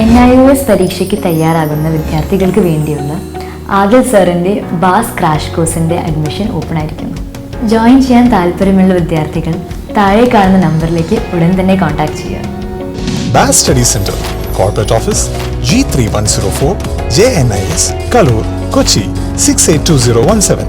N I O S പരീക്ഷയ്ക്ക് തയ്യാറാകുന്ന വിദ്യാർത്ഥികൾക്ക് വേണ്ടിയുള്ള ആദിൽ സാറിന്റെ ബാസ് ക്രാഷ് കോഴ്സിന്റെ അഡ്മിഷൻ ഓപ്പൺ ആയിരിക്കുന്നു. ജോയിൻ ചെയ്യാൻ താല്പര്യമുള്ള വിദ്യാർത്ഥികൾ താഴെ കാണുന്ന നമ്പറിലേക്ക് ഉടൻ തന്നെ കോൺടാക്ട് ചെയ്യുക. Bass study centre corporate office G three one zero four J N I S Kaloor Kochi six eight two zero one seven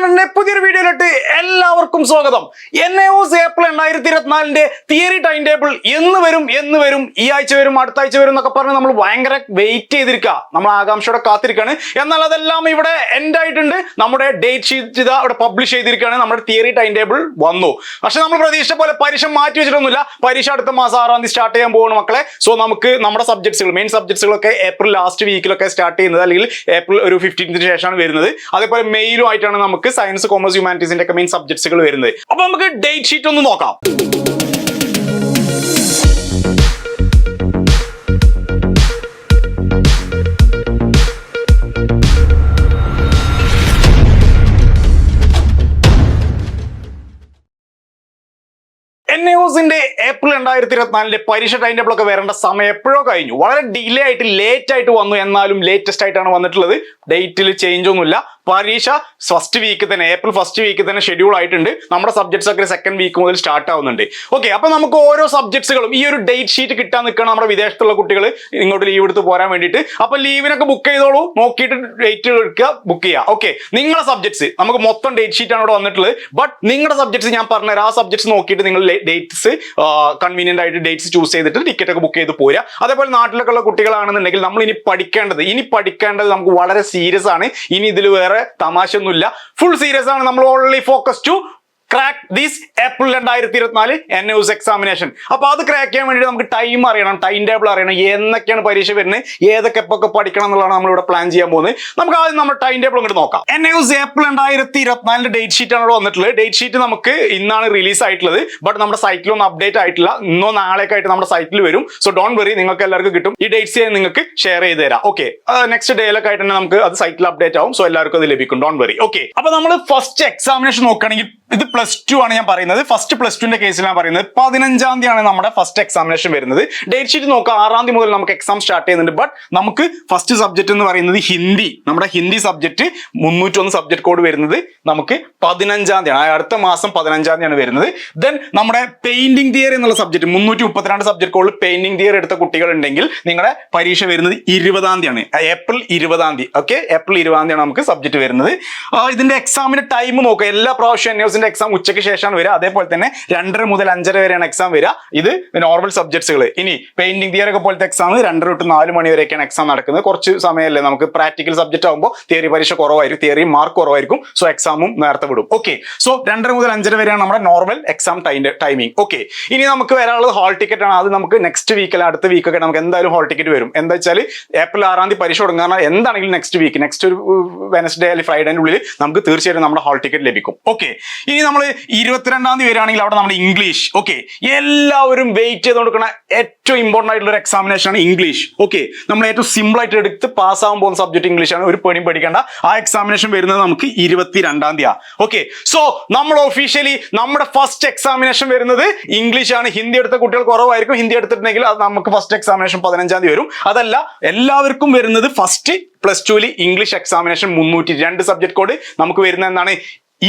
സെന്ററിന്റെ പുതിയൊരു വീഡിയോയിലോട്ട് എല്ലാവർക്കും സ്വാഗതം. എൻ എ ഒസ് ഏപ്രിൽ രണ്ടായിരത്തി ഇരുപത്തിനാലിന്റെ തിയറി ടൈം ടേബിൾ എന്ന് വരും എന്ന് വരും ഈ ആഴ്ച വരും അടുത്ത ആഴ്ച വരും എന്നൊക്കെ പറഞ്ഞ് നമ്മൾ ഭയങ്കര വെയിറ്റ് ചെയ്തിരിക്കുക നമ്മൾ ആകാംക്ഷയോടെ കാത്തിരിക്കുകയാണ് എന്നാൽ അതെല്ലാം ഇവിടെ എൻഡ് ആയിട്ടുണ്ട്. നമ്മുടെ ഡേറ്റ് ഷീറ്റ് ഇതാ ഇവിടെ പബ്ലിഷ് ചെയ്തിരിക്കുകയാണ് നമ്മുടെ തിയറി ടൈം ടേബിൾ വന്നു. പക്ഷെ നമ്മൾ പ്രതീക്ഷിച്ച പോലെ പരീക്ഷ മാറ്റി വെച്ചിട്ടൊന്നുമില്ല. പരീക്ഷ അടുത്ത മാസം ആറാം തീയതി സ്റ്റാർട്ട് ചെയ്യാൻ പോകുന്നു മക്കളെ. സോ നമുക്ക് നമ്മുടെ സബ്ജക്ട്സുകൾ മെയിൻ സബ്ജക്ട്സുകളൊക്കെ ഏപ്രിൽ ലാസ്റ്റ് വീക്കിലൊക്കെ സ്റ്റാർട്ട് ചെയ്യുന്നത് അല്ലെങ്കിൽ ഏപ്രിൽ ഒരു ഫിഫ്റ്റീൻത്തിന് ശേഷമാണ് വരുന്നത്. അതേപോലെ മെയിലും ആയിട്ടാണ് നമുക്ക് സയൻസ് കോമേഴ്സ് ഹ്യൂമാനിറ്റീസിന്റെ ഒക്കെ മെയിൻ സബ്ജക്ട്സുകൾ വരുന്നത്. അപ്പൊ നമുക്ക് ഡേറ്റ് ഷീറ്റ് ഒന്ന് നോക്കാം. ഏപ്രിൽ രണ്ടായിരത്തി ഇരുപത്തിനാലിന്റെ പരീക്ഷ ടൈം ടേബിൾ ഒക്കെ വരേണ്ട സമയം എപ്പോഴോ കഴിഞ്ഞു. വളരെ ഡിലേ ആയിട്ട് ലേറ്റ് ആയിട്ട് വന്നു. എന്നാലും ലേറ്റസ്റ്റ് ആയിട്ടാണ് വന്നിട്ടുള്ളത്. ഡേറ്റിൽ ചേഞ്ച് ഒന്നുമില്ല. പരീക്ഷ ഫസ്റ്റ് വീക്ക് തന്നെ ഏപ്രിൽ ഫസ്റ്റ് വീക്ക് തന്നെ ഷെഡ്യൂൾ ആയിട്ടുണ്ട്. നമ്മുടെ സബ്ജക്ട്സ് ഒക്കെ സെക്കൻഡ് വീക്ക് മുതൽ സ്റ്റാർട്ട് ആവുന്നുണ്ട്. ഓക്കെ അപ്പൊ നമുക്ക് ഓരോ സബ്ജക്ട്സുകളും ഈ ഒരു ഡേറ്റ് ഷീറ്റ് കിട്ടാൻ നിൽക്കണം നമ്മുടെ വിദേശത്തുള്ള കുട്ടികൾ ഇങ്ങോട്ട് ലീവ് എടുത്ത് പോരാൻ വേണ്ടിയിട്ട്. അപ്പൊ ലീവിനൊക്കെ ബുക്ക് ചെയ്തോളൂ നോക്കിയിട്ട് ഡേറ്റ് എടുക്കുക ബുക്ക് ചെയ്യുക. ഓക്കെ നിങ്ങളെ സബ്ജക്ട്സ് നമുക്ക് മൊത്തം ഡേറ്റ് ഷീറ്റ് ആണ് ഇവിടെ വന്നിട്ടുള്ളത്. ബട്ട് നിങ്ങളുടെ സബ്ജക്ട്സ് ഞാൻ പറഞ്ഞുതരാം. ആ സബ്ജക്ട്സ് നോക്കിയിട്ട് നിങ്ങൾ ഡേറ്റ്സ് കൺവീനിയന്റ് ആയിട്ട് ഡേറ്റ്സ് ചൂസ് ചെയ്തിട്ട് ടിക്കറ്റ് ഒക്കെ ബുക്ക് ചെയ്ത് പോരുക. അതേപോലെ നാട്ടിലൊക്കെ ഉള്ള കുട്ടികളാണെന്നുണ്ടെങ്കിൽ നമ്മൾ ഇനി പഠിക്കേണ്ടത് ഇനി പഠിക്കേണ്ടത് നമുക്ക് വളരെ സീരിയസ് ആണ്. ഇനി ഇതിൽ വേറെ തമാശ ഒന്നുമില്ല ഫുൾ സീരിയസ് ആണ്. നമ്മൾ only focus to crack these April രണ്ടായിരത്തി ഇരുപത്തിനാല് എൻ ന്യൂസ് എക്സാമിനേഷൻ അപ്പൊ അത് ക്രാക്ക് ചെയ്യാൻ വേണ്ടി നമുക്ക് ടൈം അറിയണം ടൈം ടേബിൾ അറിയണം എന്നൊക്കെയാണ് പരീക്ഷ വരുന്നത് ഏതൊക്കെ എപ്പൊക്കെ പഠിക്കണം എന്നുള്ളതാണ് നമ്മൾ ഇവിടെ പ്ലാൻ ചെയ്യാൻ പോകുന്നത്. നമുക്ക് ആദ്യം നമ്മൾ ടൈം ടേബിൾ അങ്ങോട്ട് നോക്കാം. എൻ ന്യൂസ് ഏപ്രിൽ രണ്ടായിരത്തി ഇരുപത്തിനാലിന്റെ ഡേറ്റ് ഷീറ്റ് ആണ് വന്നിട്ടുള്ളത്. ഡേറ്റ് ഷീറ്റ് നമുക്ക് ഇന്നാണ് റിലീസ് ആയിട്ടുള്ളത്. ബട്ട് നമ്മുടെ സൈറ്റിൽ ഒന്നും അപ്ഡേറ്റ് ആയിട്ടില്ല. ഇന്നോ നാളെ ആയിട്ട് നമ്മുടെ സൈറ്റിൽ വരും. സോ ഡോൺ വെറി നിങ്ങൾക്ക് എല്ലാവർക്കും കിട്ടും. ഈ ഡേറ്റ്സ് ഞാൻ നിങ്ങൾക്ക് ഷെയർ ചെയ്ത് തരാം. ഓക്കെ നെക്സ്റ്റ് ഡേയിലൊക്കെ ആയിട്ട് തന്നെ നമുക്ക് അത് സൈറ്റിൽ അപ്ഡേറ്റ് ആവും. സോ എല്ലാവർക്കും അത് ലഭിക്കും. ഡോൺ വെറി ഓക്കെ അപ്പൊ നമ്മൾ ഫസ്റ്റ് എക്സാമിനേഷൻ നോക്കുകയാണെങ്കിൽ ഇത് പ്ലസ് ടു ആണ് ഞാൻ പറയുന്നത്. ഫസ്റ്റ് പ്ലസ് ടുവിന്റെ കേസിലാണ് പറയുന്നത്. പതിനഞ്ചാം തീയതിയാണ് നമ്മുടെ ഫസ്റ്റ് എക്സാമിനേഷൻ വരുന്നത്. ഡേറ്റ് ഷീറ്റ് നോക്കുക ആറാം തീയതി മുതൽ നമുക്ക് എക്സാം സ്റ്റാർട്ട് ചെയ്യുന്നുണ്ട്. ബട്ട് നമുക്ക് ഫസ്റ്റ് സബ്ജക്ട് എന്ന് പറയുന്നത് ഹിന്ദി. നമ്മുടെ ഹിന്ദി സബ്ജക്ട് മുന്നൂറ്റൊന്ന് സബ്ജക്ട് കോഡ് വരുന്നത് നമുക്ക് പതിനഞ്ചാം തീയതിയാണ് ആ അടുത്ത മാസം പതിനഞ്ചാം തീയതിയാണ് വരുന്നത്. ദെൻ നമ്മുടെ പെയിന്റിംഗ് തിയറി എന്നുള്ള സബ്ജക്ട് മുന്നൂറ്റി മുപ്പത്തിരണ്ട് സബ്ജക്ട് കോഡിൽ പെയിന്റിംഗ് തിയറി എടുത്ത കുട്ടികൾ ഉണ്ടെങ്കിൽ നിങ്ങളുടെ പരീക്ഷ വരുന്നത് ഇരുപതാം തീയതിയാണ് ഏപ്രിൽ ഇരുപതാം തീയതി. ഓക്കെ ഏപ്രിൽ ഇരുപതാം തീയതിയാണ് നമുക്ക് സബ്ജക്ട് വരുന്നത്. ഇതിന്റെ എക്സാമിന്റെ ടൈം നോക്കുക എല്ലാ പ്രാവശ്യം എക്സാം ഉച്ചയ്ക്ക് ശേഷമാണ് വരിക. അതേപോലെ തന്നെ രണ്ടര മുതൽ അഞ്ചര വരെയാണ് എക്സാം വരിക. ഇത് നോർമൽ സബ്ജക്ട്സുകൾ ഇനി പെയിന്റിംഗ് തിയറി ഒക്കെ പോലത്തെ എക്സാം രണ്ടര തൊട്ട് നാല് മണി വരെയൊക്കെയാണ് എക്സാം നടക്കുന്നത്. കുറച്ച് സമയമല്ലേ നമുക്ക്? പ്രാക്ടിക്കൽ സബ്ജക്ട് ആകുമ്പോൾ തിയറി പരീക്ഷ കുറവായിരിക്കും. തിയറി മാർക്ക് കുറവായിരിക്കും. സോ എക്സാമും നേരത്തെ വിടും. ഓക്കെ സോ രണ്ടര മുതൽ അഞ്ചര വരെയാണ് നമ്മുടെ നോർമൽ എക്സാം ടൈമിംഗ് ഓക്കെ ഇനി നമുക്ക് വരാനുള്ളത് ഹാൾ ടിക്കറ്റ് ആണ്. അത് നമുക്ക് നെക്സ്റ്റ് വീക്കിൽ അടുത്ത വീക്ക് ഒക്കെ നമുക്ക് എന്തായാലും ഹാൾ ടിക്കറ്റ് വരും. എന്താ വെച്ചാൽ ഏപ്രിൽ ആറാം തീയതി പരീക്ഷ തുടങ്ങുക എന്താണെങ്കിലും നെക്സ്റ്റ് വീക്ക് നെക്സ്റ്റ് ഒരു വെനസ്ഡേ അല്ലെങ്കിൽ ഫ്രൈഡേന്റെ ഉള്ളിൽ നമുക്ക് തീർച്ചയായിട്ടും നമ്മുടെ ഹാൾ ടിക്കറ്റ് ലഭിക്കും. ഓക്കെ ഇനി നമ്മൾ ഇരുപത്തിരണ്ടാം തീയതി വരികയാണെങ്കിൽ അവിടെ നമ്മൾ ഇംഗ്ലീഷ് ഓക്കെ എല്ലാവരും വെയിറ്റ് ചെയ്ത് കൊടുക്കുന്ന ഏറ്റവും ഇമ്പോർട്ടന്റ് ആയിട്ടുള്ള ഒരു എക്സാമിനേഷൻ ആണ് ഇംഗ്ലീഷ് ഓക്കെ നമ്മൾ ഏറ്റവും സിമ്പിൾ ആയിട്ട് എടുത്ത് പാസ് ആകാൻ പോകുന്ന സബ്ജക്ട് ഇംഗ്ലീഷ് ആണ്. ഒരു പേടിയും പഠിക്കേണ്ട ആ എക്സാമിനേഷൻ വരുന്നത് നമുക്ക് ഇരുപത്തിരണ്ടാം തീയതി ഓക്കെ സോ നമ്മൾ ഒഫീഷ്യലി നമ്മുടെ ഫസ്റ്റ് എക്സാമിനേഷൻ വരുന്നത് ഇംഗ്ലീഷ് ആണ്. ഹിന്ദി എടുത്ത കുട്ടികൾ കുറവായിരിക്കും. ഹിന്ദി എടുത്തിട്ടുണ്ടെങ്കിൽ അത് നമുക്ക് ഫസ്റ്റ് എക്സാമിനേഷൻ പതിനഞ്ചാം തീയതി വരും. അതല്ല എല്ലാവർക്കും വരുന്നത് ഫസ്റ്റ് പ്ലസ് ടുവിൽ ഇംഗ്ലീഷ് എക്സാമിനേഷൻ മുന്നൂറ്റി രണ്ട് സബ്ജക്ട് കോഡ് നമുക്ക് വരുന്ന എന്താണ്?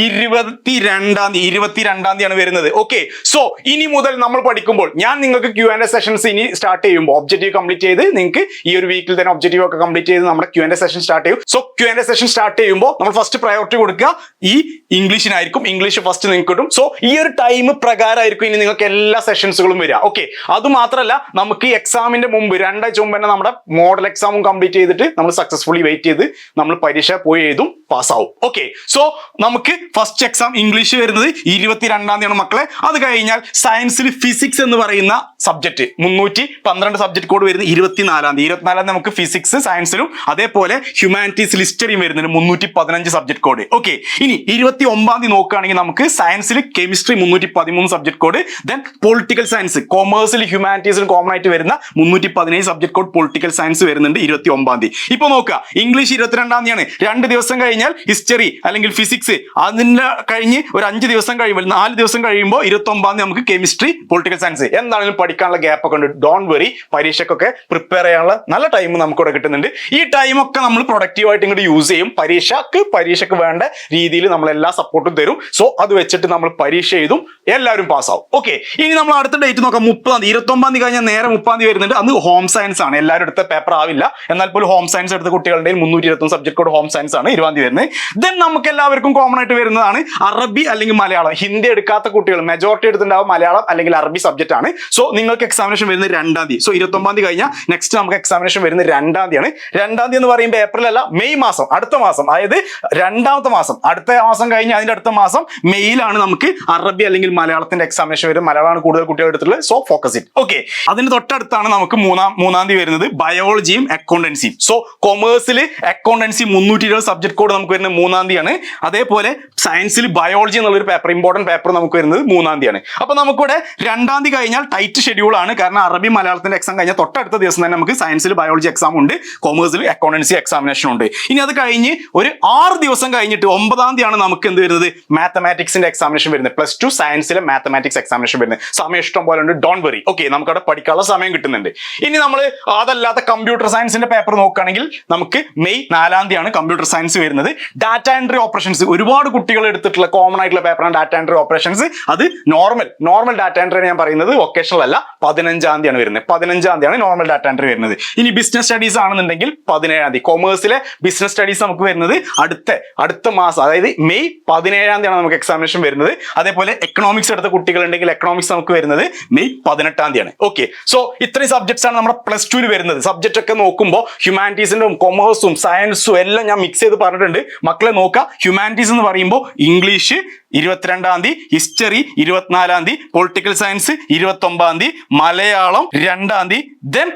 ഇരുപത്തിരണ്ടാം തീയതി ഇരുപത്തിരണ്ടാം തീയതിയാണ് വരുന്നത്. ഓക്കെ സോ ഇനി മുതൽ നമ്മൾ പഠിക്കുമ്പോൾ ഞാൻ നിങ്ങൾക്ക് ക്യു ആൻഡ് സെഷൻസ് ഇനി സ്റ്റാർട്ട് ചെയ്യുമ്പോൾ ഒബ്ജക്റ്റീവ് കംപ്ലീറ്റ് ചെയ്ത് നിങ്ങൾക്ക് ഈ ഒരു വീക്കിൽ തന്നെ ഒബ്ജക്റ്റീവ് ഒക്കെ കംപ്ലീറ്റ് ചെയ്ത് നമ്മുടെ ക്യു ആൻഡ് സെഷൻ സ്റ്റാർട്ട് ചെയ്യും. So Q and session start ചെയ്യുമ്പോൾ നമ്മൾ ഫസ്റ്റ് പ്രയോറിറ്റി കൊടുക്കുക. ഈ ഇംഗ്ലീഷിനായിരിക്കും ഇംഗ്ലീഷ് ഫസ്റ്റ് നിങ്ങൾക്ക് കിട്ടും സോ ഈ ഒരു ടൈം പ്രകാരമായിരിക്കും ഇനി നിങ്ങൾക്ക് എല്ലാ സെഷൻസുകളും വരിക. ഓക്കെ അത് മാത്രമല്ല നമുക്ക് ഈ എക്സാമിന്റെ മുമ്പ് രണ്ടാഴ്ച മുമ്പ് തന്നെ നമ്മുടെ മോഡൽ എക്സാമും കംപ്ലീറ്റ് ചെയ്തിട്ട് നമ്മൾ സക്സസ്ഫുള്ളി വെയിറ്റ് ചെയ്ത് നമ്മൾ പരീക്ഷ പോയി എഴുതും പാസ്സാവും ഓക്കെ സോ നമുക്ക് ഫസ്റ്റ് എക്സാം ഇംഗ്ലീഷ് വരുന്നത് ഇരുപത്തിരണ്ടാം തീയതിയാണ് മക്കളെ. അത് കഴിഞ്ഞാൽ സയൻസിൽ ഫിസിക്സ് എന്ന് പറയുന്ന സബ്ജക്ട് മുന്നൂറ്റി പന്ത്രണ്ട് സബ്ജക്ട് കോഡ് വരുന്നത് ഇരുപത്തിനാലാം തീയതി. ഇരുപത്തിനാലാം തീയതി നമുക്ക് ഫിസിക്സ് സയൻസിലും അതേപോലെ ഹ്യൂമാനിറ്റീസ് ഹിസ്റ്ററിയും വരുന്നുണ്ട് മുന്നൂറ്റി പതിനഞ്ച് സബ്ജക്ട് കോഡ് ഓക്കെ ഇനി ഇരുപത്തി ഒമ്പതാം തീയതി നോക്കുകയാണെങ്കിൽ നമുക്ക് സയൻസിൽ കെമിസ്ട്രി മുന്നൂറ്റി പതിമൂന്ന് subject code then political science കൊമേഴ്സിൽ ഹ്യൂമാനിറ്റീസിലും കോമൺ ആയിട്ട് വരുന്ന മുന്നൂറ്റി പതിനേഴ് സബ്ജക്ട് കോഡ് പൊളിറ്റിക്കൽ സയൻസ് വരുന്നുണ്ട് ഇരുപത്തി ഒമ്പതാം തീയതി. ഇപ്പൊ നോക്കുക. ഇംഗ്ലീഷ് ഇരുപത്തിരണ്ടാം തീയതിയാണ്. രണ്ട് ദിവസം കഴിഞ്ഞാൽ ഹിസ്റ്ററി അല്ലെങ്കിൽ ഫിസിക്സ് അതിന്റെ കഴിഞ്ഞ് ഒരു അഞ്ച് ദിവസം കഴിയുമ്പോൾ നാല് ദിവസം കഴിയുമ്പോൾ ഇരുപത്തി ഒമ്പതാം തീയതി നമുക്ക് കെമിസ്ട്രി പൊളിറ്റിക്കൽ സയൻസ് എന്താണെങ്കിലും പഠിക്കാനുള്ള ഗ്യാപ്പ് ഒക്കെ ഉണ്ട്. ഡോൺ വെറി പരീക്ഷയ്ക്കൊക്കെ പ്രിപ്പയർ ചെയ്യാനുള്ള നല്ല ടൈം നമുക്ക് ഇവിടെ കിട്ടുന്നുണ്ട്. ഈ ടൈമൊക്കെ നമ്മൾ പ്രൊഡക്റ്റീവായിട്ട് ഇങ്ങോട്ട് യൂസ് ചെയ്യും. പരീക്ഷക്ക് പരീക്ഷയ്ക്ക് വേണ്ട രീതിയിൽ നമ്മൾ എല്ലാ സപ്പോർട്ടും തരും. സോ അത് വെച്ചിട്ട് നമ്മൾ പരീക്ഷ എഴുതും. എല്ലാവരും പാസ്സാവും ഓക്കെ ഇനി നമ്മൾ അടുത്ത ഡേറ്റ് നോക്കാം. മുപ്പതാം തീയതി. ഇരുപത്തി ഒമ്പതാം തീയതി കഴിഞ്ഞാൽ നേരെ മുപ്പതാം തീയതി വരുന്നുണ്ട്. അന്ന് ഹോം സയൻസ് ആണ്. എല്ലാവരും എടുത്ത പേപ്പർ ആവില്ല. എന്നാൽ പോലും ഹോം സയൻസ് എടുത്ത കുട്ടികളുടെ മുന്നൂറ്റി ഇരുപത്തൊന്ന് സബ്ജക്ട് കോഡ് ഹോം സയൻസ് ആണ്. ഇരുപതാം തീയതി വരുന്നത്. ദെൻ നമുക്ക് എല്ലാവർക്കും കോമൺ ആയിട്ട് വരുന്നതാണ് അറബി അല്ലെങ്കിൽ മലയാളം. ഹിന്ദി എടുക്കാത്ത കുട്ടികൾ മെജോറിറ്റി എടുത്തിട്ടുണ്ടാവും മലയാളം അല്ലെങ്കിൽ അറബി സബ്ജക്റ്റ് ആണ്. സോ നിങ്ങൾക്ക് എക്സാമിനേഷൻ വരുന്ന രണ്ടാം തീയതി. സോ ഇരുപത്തി ഒമ്പതാം തീയതി കഴിഞ്ഞാൽ നെക്സ്റ്റ് നമുക്ക് എക്സാമിനേഷൻ വരുന്ന രണ്ടാം തീയതിയാണ്. രണ്ടാം തീയതി എന്ന് പറയുമ്പോൾ ഏപ്രിൽ അല്ല മെയ് മാസം. അടുത്ത മാസം അതായത് രണ്ടാമത്തെ മാസം. അടുത്ത മാസം കഴിഞ്ഞ് അതിന്റെ അടുത്ത മാസം മെയ്യിലാണ് നമുക്ക് അറബി അല്ലെങ്കിൽ മലയാളത്തിന്റെ എക്സാമിനേഷൻ വരും മലയാളമാണ് കൂടുതൽ കുട്ടികൾ എടുത്തിട്ടുള്ളത്. സോ ഫോക്കസ് ഇറ്റ് ഓക്കെ അതിന് തൊട്ടടുത്താണ് നമുക്ക് മൂന്നാം മൂന്നാം തീയതി വരുന്നത് ബയോളജിയും അക്കൗണ്ടൻസിയും സോ കൊമേഴ്സിൽ അക്കൗണ്ടൻസി മുന്നൂറ്റി ഇരുപത് സബ്ജക്ട് കോഡ് നമുക്ക് വരുന്നത് മൂന്നാം തീയതിയാണ്. അതേപോലെ സയൻസിൽ ബയോളജി എന്നുള്ളൊരു പേപ്പർ ഇമ്പോർട്ടന്റ് പേപ്പർ നമുക്ക് വരുന്നത് മൂന്നാം തീയതിയാണ്. അപ്പോൾ നമുക്കിവിടെ രണ്ടാം തീയതി കഴിഞ്ഞാൽ ടൈറ്റ് ഷെഡ്യൂൾ ആണ്. കാരണം അറബി മലയാളത്തിന്റെ എക്സാം കഴിഞ്ഞാൽ തൊട്ടടുത്ത ദിവസം തന്നെ നമുക്ക് സയൻസിൽ ബയോളജി എക്സാം ഉണ്ട്. കോമേഴ്സിൽ അക്കൗണ്ടൻസി എക്സാമിനേഷൻ ഉണ്ട്. ഇനി അത് കഴിഞ്ഞ് ഒരു ആറ് ദിവസം കഴിഞ്ഞിട്ട് ഒമ്പതാം തീയതിയാണ് നമുക്ക് എന്ത് വരുന്നത്? മാത്തമാറ്റിക്സിന്റെ എക്സാമിനേഷൻ വരുന്നത്. പ്ലസ് ടു സയൻസിലെ മാത്തമാറ്റിക്സ് എക്സാമിനേഷൻ വരുന്നത്. സമയം ഇഷ്ടം പോലെ ഉണ്ട്. ഡോൺ വെറി ഓക്കെ നമുക്കവിടെ പഠിക്കാനുള്ള സമയം കിട്ടുന്നുണ്ട്. ഇനി നമ്മൾ അതല്ലാത്ത കമ്പ്യൂട്ടർ സയൻസിന്റെ പേപ്പർ നോക്കുകയാണെങ്കിൽ നമുക്ക് മെയ് നാലാം തീയതിയാണ് കമ്പ്യൂട്ടർ സയൻസ് വരുന്നത്. ഡാറ്റ എൻട്രി ഓപ്പറേഷൻസ് ഒരുപാട് കുട്ടികൾ എടുത്തിട്ടുള്ള കോമൺ ആയിട്ടുള്ള പേപ്പറാണ് ഡാറ്റ എൻട്രി ഓപ്പറേഷൻസ് അത് നോർമൽ നോർമൽ ഡാറ്റ എൻട്രി ഞാൻ പറയുന്നത് വൊക്കേഷണൽ അല്ല പതിനഞ്ചാം തീയതിയാണ് വരുന്നത്. പതിനഞ്ചാം തീയതിയാണ് നോർമൽ ഡാറ്റ എൻട്രി വരുന്നത്. ഇനി ബിസിനസ് സ്റ്റഡീസ് ആണെന്നുണ്ടെങ്കിൽ പതിനേഴാം തീയതി. കൊമേഴ്സിലെ ബിസിനസ് സ്റ്റഡീസ് നമുക്ക് വരുന്നത് അടുത്ത അടുത്ത മാസം അതായത് മെയ് പതിനേഴാം തീയതിയാണ് നമുക്ക് എക്സാമിനേഷൻ വരുന്നത്. അതേപോലെ എക്കണോമിക്സ് എടുത്ത കുട്ടികൾ ഉണ്ടെങ്കിൽ എക്കണോമിക്സ് നമുക്ക് വരുന്നത് മെയ് പതിനെട്ടാം തീയതിയാണ്. ഓക്കെ സോ ഇത്രയും സബ്ജക്ട്സ് ആണ് നമ്മുടെ പ്ലസ് ടുവിൽ വരുന്നത്. സബ്ജക്റ്റ് ഒക്കെ നോക്കുമ്പോൾ ഹ്യൂമാനിറ്റീസിന്റെ കൊമേഴ്സും സയൻസും എല്ലാം ഞാൻ മിക്സ് ചെയ്ത് പറഞ്ഞിട്ടുണ്ട്. മക്കളെ നോക്കുക ഹ്യൂമാനിറ്റീസ് എന്ന് പറയുമ്പോൾ ഇംഗ്ലീഷ് ഇരുപത്തിരണ്ടാം തീയതി ഹിസ്റ്ററി ഇരുപത്തിനാലാം തീയതി പൊളിറ്റിക്കൽ സയൻസ് ഇരുപത്തി ഒമ്പതാം തീയതി മലയാളം രണ്ടാം തീയതി ദെൻ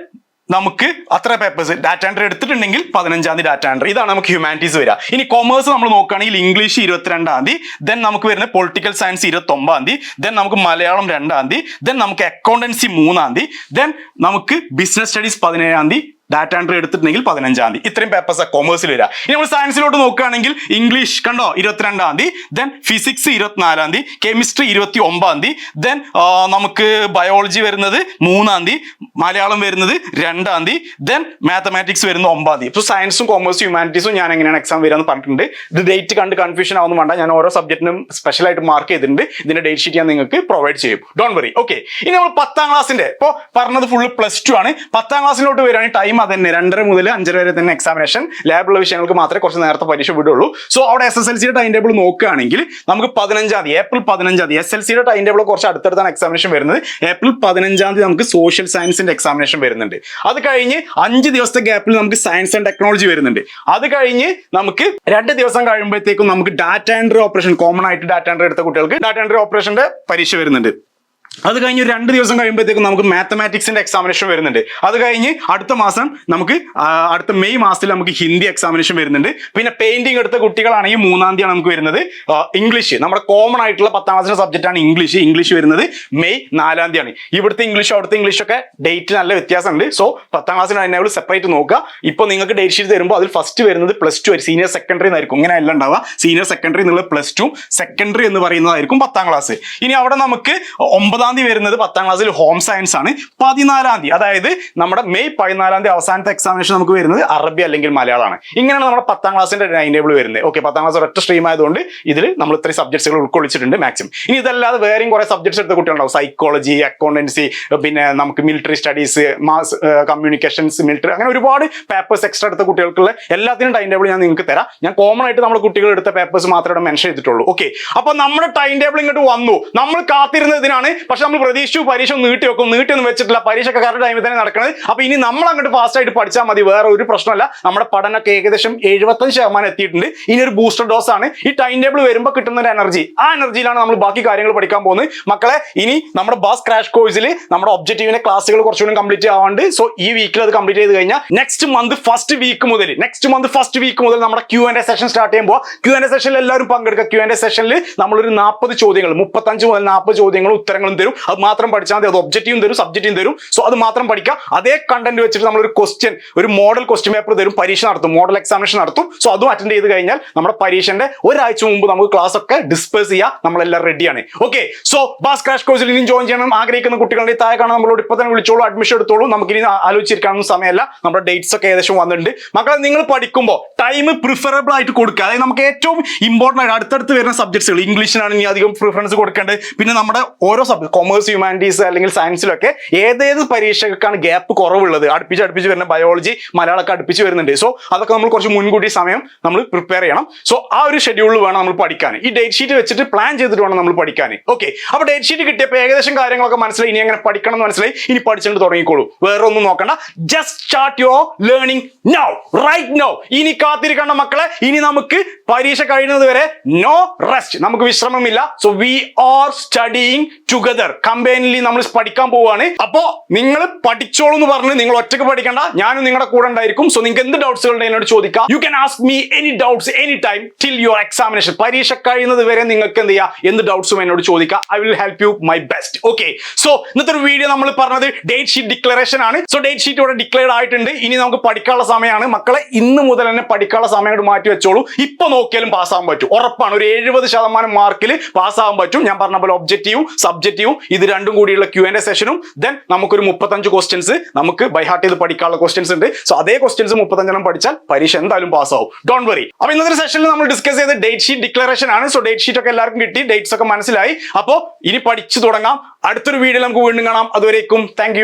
നമുക്ക് അത്ര പേപ്പേഴ്സ് ഡാറ്റ എൻട്രി എടുത്തിട്ടുണ്ടെങ്കിൽ പതിനഞ്ചാം തീയതി ഡാറ്റ എൻട്രി ഇതാണ് നമുക്ക് ഹ്യൂമാനിറ്റീസ് വരിക. ഇനി കൊമേഴ്സ് നമ്മൾ നോക്കുകയാണെങ്കിൽ ഇംഗ്ലീഷ് ഇരുപത്തിരണ്ടാം തീയതി ദെൻ നമുക്ക് വരുന്നത് പൊളിറ്റിക്കൽ സയൻസ് ഇരുപത്തി ഒമ്പതാം തീയതി ദെൻ നമുക്ക് മലയാളം രണ്ടാം തീയതി ദെൻ നമുക്ക് അക്കൗണ്ടൻസി മൂന്നാം തീയതി ദെൻ നമുക്ക് ബിസിനസ് സ്റ്റഡീസ് പതിനേഴാം തീയതി ഡാറ്റ എൻട്രി എടുത്തിട്ടുണ്ടെങ്കിൽ പതിനഞ്ചാം തീയതി. ഇത്രയും പേപ്പേഴ്സ് കോമേഴ്സിൽ വരിക ഇനി നമ്മൾ സയൻസിലോട്ട് നോക്കുകയാണെങ്കിൽ ഇംഗ്ലീഷ് കണ്ടോ? ഇരുപത്തിരണ്ടാം തീയതി. ദെൻ ഫിസിക്സ് ഇരുപത്തിനാലാം തീയതി. കെമിസ്ട്രി ഇരുപത്തി ഒമ്പതാം തീയതി ദെൻ നമുക്ക് ബയോളജി വരുന്നത് മൂന്നാം തീയതി. മലയാളം വരുന്നത് രണ്ടാം തീയതി. ദെൻ മാത്തമാറ്റിക്സ് വരുന്നത് ഒമ്പതാം തീയതി. ഇപ്പോൾ സയൻസും കോമേഴ്സും ഹ്യൂമാനിറ്റീസും ഞാൻ എങ്ങനെയാണ് എക്സാം വരിക എന്ന് പറഞ്ഞിട്ടുണ്ട്. ഇത് ഡേറ്റ് കണ്ട് കൺഫ്യൂഷൻ ആവുന്നു വേണ്ട. ഞാൻ ഓരോ സബ്ജക്റ്റിനും സ്പെഷ്യൽ ആയിട്ട് മാർക്ക് ചെയ്തിട്ടുണ്ട്. ഇതിന്റെ ഡേറ്റ് ഷീറ്റ് ഞാൻ നിങ്ങൾക്ക് പ്രൊവൈഡ് ചെയ്യും. ഡോൺ വറി ഓക്കെ ഇനി നമ്മൾ പത്താം ക്ലാസ്സിന്റെ ഇപ്പോൾ പറഞ്ഞത് ഫുള്ള് പ്ലസ് ടു ആണ്. പത്താം ക്ലാസ്സിലോട്ട് വരികയാണെങ്കിൽ ടൈം അത് തന്നെ രണ്ടര മുതൽ അഞ്ചര വരെ തന്നെ എക്സാമിനേഷൻ ലാബുള്ള വിഷയങ്ങൾക്ക് മാത്രമേ കുറച്ച് നേരത്തെ പരീക്ഷ വിടുള്ളൂ. സോ അവിടെ എസ് എസ് എൽ സിയുടെ ടൈം ടേബിൾ നോക്കുകയാണെങ്കിൽ നമുക്ക് പതിനഞ്ചാം തീയതി ഏപ്രിൽ പതിനഞ്ചാം തീയതി എസ് എൽ സിയുടെ ടൈം ടേബിൾ കുറച്ച് അടുത്തടുത്താണ് എക്സാമിനേഷൻ വരുന്നത്. ഏപ്രിൽ പതിനഞ്ചാം തീയതി നമുക്ക് സോഷ്യൽ സയൻസിന്റെ എക്സാമിനേഷൻ വരുന്നുണ്ട്. അത് കഴിഞ്ഞ് അഞ്ച് ദിവസത്തെ ഗ്യാപ്പിൽ നമുക്ക് സയൻസ് ആൻഡ് ടെക്നോളജി വരുന്നുണ്ട്. അത് കഴിഞ്ഞ് നമുക്ക് രണ്ട് ദിവസം കഴിയുമ്പോഴത്തേക്കും നമുക്ക് ഡാറ്റ എൻട്രി ഓപ്പറേഷൻ കോമൺ ആയിട്ട് ഡാറ്റ എൻട്രി എടുത്ത കുട്ടികൾക്ക് ഡാറ്റ എൻട്രി ഓപ്പറേഷന്റെ പരീക്ഷ വരുന്നുണ്ട്. അത് കഴിഞ്ഞ് രണ്ട് ദിവസം കഴിയുമ്പോഴത്തേക്കും നമുക്ക് മാത്തമാറ്റിക്സിന്റെ എക്സാമിനേഷൻ വരുന്നുണ്ട്. അത് കഴിഞ്ഞ് അടുത്ത മാസം നമുക്ക് അടുത്ത മെയ് മാസത്തിൽ നമുക്ക് ഹിന്ദി എക്സാമിനേഷൻ വരുന്നുണ്ട്. പിന്നെ പെയിന്റിംഗ് എടുത്ത കുട്ടികളാണെങ്കിൽ മൂന്നാം തീയതിയാണ് നമുക്ക് വരുന്നത്. ഇംഗ്ലീഷ് നമ്മുടെ കോമൺ ആയിട്ടുള്ള പത്താം ക്ലാസ്സിലെ സബ്ജക്റ്റ് ആണ് ഇംഗ്ലീഷ് ഇംഗ്ലീഷ് വരുന്നത് മെയ് നാലാം തീയതിയാണ്. ഇവിടുത്തെ ഇംഗ്ലീഷ് അവിടുത്തെ ഇംഗ്ലീഷ് ഒക്കെ ഡേറ്റ് നല്ല വ്യത്യാസമുണ്ട്. സോ പത്താം ക്ലാസ്സിന് അതിനെ സെപ്പറേറ്റ് നോക്കുക. ഇപ്പോൾ നിങ്ങൾക്ക് ഡേറ്റ് ഷീറ്റ് തരുമ്പോൾ അതിൽ ഫസ്റ്റ് വരുന്നത് പ്ലസ് ടു ആയിരിക്കും. സീനിയർ സെക്കൻഡറി എന്നായിരിക്കും. ഇങ്ങനെ അല്ല ഉണ്ടാവുക. സീനിയർ സെക്കൻഡറി എന്നുള്ളത് പ്ലസ് ടു സെക്കൻഡറി എന്ന് പറയുന്നതായിരിക്കും പത്താം ക്ലാസ് ഇനി അവിടെ നമുക്ക് ഒമ്പതാം തീയതി വരുന്നത് പത്താം ക്ലാസ്സിൽ ഹോം സയൻസ് ആണ്. പതിനാലാം തീയതി അതായത് നമ്മുടെ മെയ് പതിനാലാം തീയതി അവസാനത്തെ എക്സാമിനേഷൻ നമുക്ക് വരുന്നത് അറബി അല്ലെങ്കിൽ മലയാളമാണ്. ഇങ്ങനെയാണ് നമ്മുടെ പത്താം ക്ലാസ്സിന്റെ ടൈം ടേബിൾ വരുന്നത്. ഓക്കെ പത്താം ക്ലാസ് ഒറ്റ സ്ട്രീം ആയതുകൊണ്ട് ഇതിൽ നമ്മൾ ഇത്രയും സബ്ജക്ട്സുകൾ ഉൾക്കൊള്ളിച്ചിട്ടുണ്ട് മാക്സിമം ഇനി ഇതല്ലാതെ വേറെയും കുറെ സബ്ജക്ട്സ് എടുത്ത കുട്ടികളുണ്ടാവും. സൈക്കോളജി അക്കൗണ്ടൻസി പിന്നെ നമുക്ക് military studies mass communications military അങ്ങനെ ഒരുപാട് പേപ്പേഴ്സ് എക്സ്ട്രാ എടുത്ത കുട്ടികൾക്കുള്ള എല്ലാത്തിനും ടൈം ടേബിൾ ഞാൻ നിങ്ങൾക്ക് തരാം. ഞാൻ കോമൺ ആയിട്ട് നമ്മുടെ കുട്ടികൾ എടുത്ത പേപ്പേഴ്സ് മാത്രമേ മെൻഷൻ ചെയ്തിട്ടുള്ളൂ. ഓക്കെ അപ്പൊ നമ്മുടെ ടൈം ടേബിൾ ഇങ്ങോട്ട് വന്നു. നമ്മൾ കാത്തിരുന്നതിനാണ് പക്ഷെ നമ്മൾ പ്രതീക്ഷിച്ചു പരീക്ഷ നീട്ടി വെക്കും. നീട്ടി ഒന്നും വെച്ചിട്ടില്ല. പരീക്ഷ ഒക്കെ കറക്റ്റ് ടൈമിൽ തന്നെ നടക്കുന്നത് അപ്പൊ ഇനി നമ്മൾ അങ്ങോട്ട് ഫാസ്റ്റ് ആയിട്ട് പഠിച്ചാൽ മതി. വേറെ ഒരു പ്രശ്നമല്ല. നമ്മുടെ പഠനമൊക്കെ ഏകദേശം എഴുപത്തഞ്ച് ശതമാനം എത്തിയിട്ടുണ്ട്. ഇനി ഒരു ബൂസ്റ്റർ ഡോസ് ആണ്. ഈ ടൈം ടേബിൾ വരുമ്പോൾ കിട്ടുന്ന ഒരു എനർജി ആ എനർജിയിലാണ് നമ്മൾ ബാക്കി കാര്യങ്ങൾ പഠിക്കാൻ പോകുന്നത്. മക്കളെ ഇനി നമ്മുടെ ബാസ് ക്രാഷ് കോഴ്സിൽ നമ്മുടെ ഒബ്ജക്റ്റീവിന്റെ ക്ലാസ്സുകൾ കുറച്ചുകൂടി കംപ്ലീറ്റ് ആവാണ്ട്. സോ ഈ വീക്കിൽ അത് കംപ്ലീറ്റ് ചെയ്ത് കഴിഞ്ഞാൽ നെക്സ്റ്റ് മന്ത് ഫസ്റ്റ് വീക്ക് മുതൽ നെക്സ്റ്റ് മന്ത് ഫസ്റ്റ് വീക്ക് മുതൽ നമ്മുടെ ക്യൂ ആൻഡ് സെഷൻ സ്റ്റാർട്ട് ചെയ്യുമ്പോൾ ക്യൂ ആൻഡ് സെഷനിൽ എല്ലാവരും പങ്കെടുക്കുക. ക്യൂ ആൻഡ് സെഷനിൽ നമ്മളൊരു നാൽപ്പത് ചോദ്യങ്ങൾ മുപ്പത്തഞ്ച് മുതൽ നാൽപ്പത് ചോദ്യങ്ങളും ഉത്തരങ്ങളും തരും. അത് മാത്രം പഠിച്ചാൽ മതി. അത് ഒബ്ജക്റ്റീവും തരും സബ്ജക്റ്റീവും തരും. സോ അത് മാത്രം പഠിക്കുക. അതേ കണ്ടന്റ് വെച്ചിട്ട് നമ്മൾ ഒരു ക്വസ്റ്റ്യൻ ഒരു മോഡൽ ക്വസ്റ്റ്യൻ പേപ്പർ തരും പരീക്ഷ നടത്തും മോഡൽ എക്സാമിനേഷൻ നടത്തും. സോ അതും അറ്റൻഡ് ചെയ്ത് കഴിഞ്ഞാൽ നമ്മുടെ പരീക്ഷന്റെ ഒരാഴ്ച മുമ്പ് നമുക്ക് ക്ലാസ് ഒക്കെ ഡിസ്പേസ് ചെയ്യാം. നമ്മളെല്ലാം റെഡിയാണ് ഓക്കെ സോ ബാസ് ക്രാഷ് കോഴ്സിൽ ഇനി ജോയിൻ ചെയ്യണം. ആഗ്രഹിക്കുന്ന കുട്ടികളുടെ താഴെ കാണാൻ നമ്മളോട് ഇപ്പൊ തന്നെ വിളിച്ചോളൂ അഡ്മിഷൻ എടുത്തോളൂ. നമുക്ക് ഇനി ആലോചിച്ചിരിക്കാനൊന്നും സമയമല്ല. നമ്മുടെ ഡേറ്റ്സ് ഒക്കെ ഏകദേശം വന്നിട്ടുണ്ട്. മക്കളെ നിങ്ങൾ പഠിക്കുമ്പോൾ ടൈം പ്രിഫറബിൾ ആയിട്ട് കൊടുക്കുക. അതായത് നമുക്ക് ഏറ്റവും ഇമ്പോർട്ടന്റ് ആയിട്ട് അടുത്തടുത്ത് വരുന്ന സബ്ജക്ട്സുകൾ ഇംഗ്ലീഷിനാണ് ഇനി അധികം പ്രിഫറൻസ് കൊടുക്കേണ്ടത്. പിന്നെ നമ്മുടെ ഓരോ സബ്ജക്ട് കൊമേഴ്സ് ഹ്യൂമാനിറ്റീസ് അല്ലെങ്കിൽ സയൻസിലൊക്കെ ഏതേത് പരീക്ഷകൾക്കാണ് ഗ്യാപ്പ് കുറവുള്ളത്? അടുപ്പിച്ച് അടുപ്പിച്ച് വരുന്ന ബയോളജി മലയാളമൊക്കെ അടുപ്പിച്ച് വരുന്നുണ്ട്. സോ അതൊക്കെ നമ്മൾ കുറച്ച് മുൻകൂട്ടി സമയം നമ്മൾ പ്രിപ്പയർ ചെയ്യണം. സോ ആ ഒരു ഷെഡ്യൂളിൽ വേണം നമ്മൾ പഠിക്കാൻ. ഈ ഡേറ്റ് ഷീറ്റ് വെച്ചിട്ട് പ്ലാൻ ചെയ്തിട്ട് വേണം നമ്മൾ പഠിക്കാൻ. ഓക്കെ അപ്പോൾ ഡേറ്റ് ഷീറ്റ് കിട്ടിയപ്പോൾ ഏകദേശം കാര്യങ്ങളൊക്കെ മനസ്സിലായി. ഇനി എങ്ങനെ പഠിക്കണം എന്ന് മനസ്സിലായി. ഇനി പഠിച്ചിട്ട് തുടങ്ങിക്കോളൂ. വേറെ ഒന്നും നോക്കണ്ട. Just start your learning now right now ഇനി കാത്തിരിക്കേണ്ട മക്കളെ. ഇനി നമുക്ക് പരീക്ഷ കഴിയുന്നത് വരെ നോ റെസ്റ്റ് നമുക്ക് വിശ്രമമില്ല. So we are studying together കമ്പനിയിൽ നമ്മൾ പഠിക്കാൻ പോവുകയാണ്. അപ്പോ നിങ്ങൾ പഠിച്ചോളൂ എന്ന് പറഞ്ഞ് നിങ്ങൾ ഒറ്റയ്ക്ക് പഠിക്കണ്ട. ഞാനും നിങ്ങളുടെ കൂടെ ഉണ്ടായിരിക്കും. സോ നിങ്ങൾക്ക് എന്ത് ഡൗട്ട്സുകൾ എന്നോട് ചോദിക്കാം. You can ask me any doubts any time till your examination പരീക്ഷ കഴിയുന്നത് വരെ നിങ്ങൾക്ക് എന്ത് ചെയ്യാം? എന്ത് ഡൗട്ട്സും എന്നോട് ചോദിക്കാം. I will help you my best okay so ഇന്നത്തെ ഒരു വീഡിയോ നമ്മൾ പറഞ്ഞത് ഡേറ്റ് ഷീറ്റ് ഡിക്ലറേഷൻ ആണ്. സോ ഡേറ്റ് ഷീറ്റ് ഇവിടെ ഡിക്ലെയർഡ് ആയിട്ടുണ്ട്. ഇനി നമുക്ക് പഠിക്കാനുള്ള സമയമാണ്. മക്കളെ ഇന്ന് മുതൽ തന്നെ പഠിക്കാനുള്ള സമയം അങ്ങോട്ട് മാറ്റി വെച്ചോളൂ. ഇപ്പൊ നോക്കിയാലും പാസ്സാകാൻ പറ്റും. ഉറപ്പാണ്. ഒരു എഴുപത് ശതമാനം മാർക്കിൽ പാസ്സാകാൻ പറ്റും. ഞാൻ പറഞ്ഞ പോലെ ഒബ്ജക്റ്റീവും സബ്ജക്റ്റീവും ഇത് രണ്ടും കൂടിയുള്ള ക്യു ആൻഡ് സെഷനും ദെൻ നമുക്കൊരു മുപ്പത്തഞ്ച് ക്വസ്റ്റ്യൻസ് നമുക്ക് ബൈഹാർട്ട് ചെയ്ത് പഠിക്കാനുള്ള ക്വസ്റ്റ്യൻസ് ഉണ്ട്. സോ അതേ ക്വസ്റ്റ്യൻസ് മുപ്പത്തഞ്ചെണ്ണം പഠിച്ചാൽ പരീക്ഷ എന്തായാലും പാസ്സാവും ഡോണ്ട് വറി അപ്പൊ ഇന്നത്തെ സെഷനിൽ നമ്മൾ ഡിസ്കസ് ചെയ്ത ഡേറ്റ് ഷീറ്റ് ഡിക്ലറേഷൻ ആണ്. സോ ഡേറ്റ് ഷീറ്റ് ഒക്കെ എല്ലാവർക്കും കിട്ടി. ഡേറ്റ്സ് ഒക്കെ മനസ്സിലായി. അപ്പോൾ ഇനി പഠിച്ചു തുടങ്ങാം. അടുത്തൊരു വീഡിയോ നമുക്ക് വീണ്ടും കാണാം. അതുവരേക്കും താങ്ക്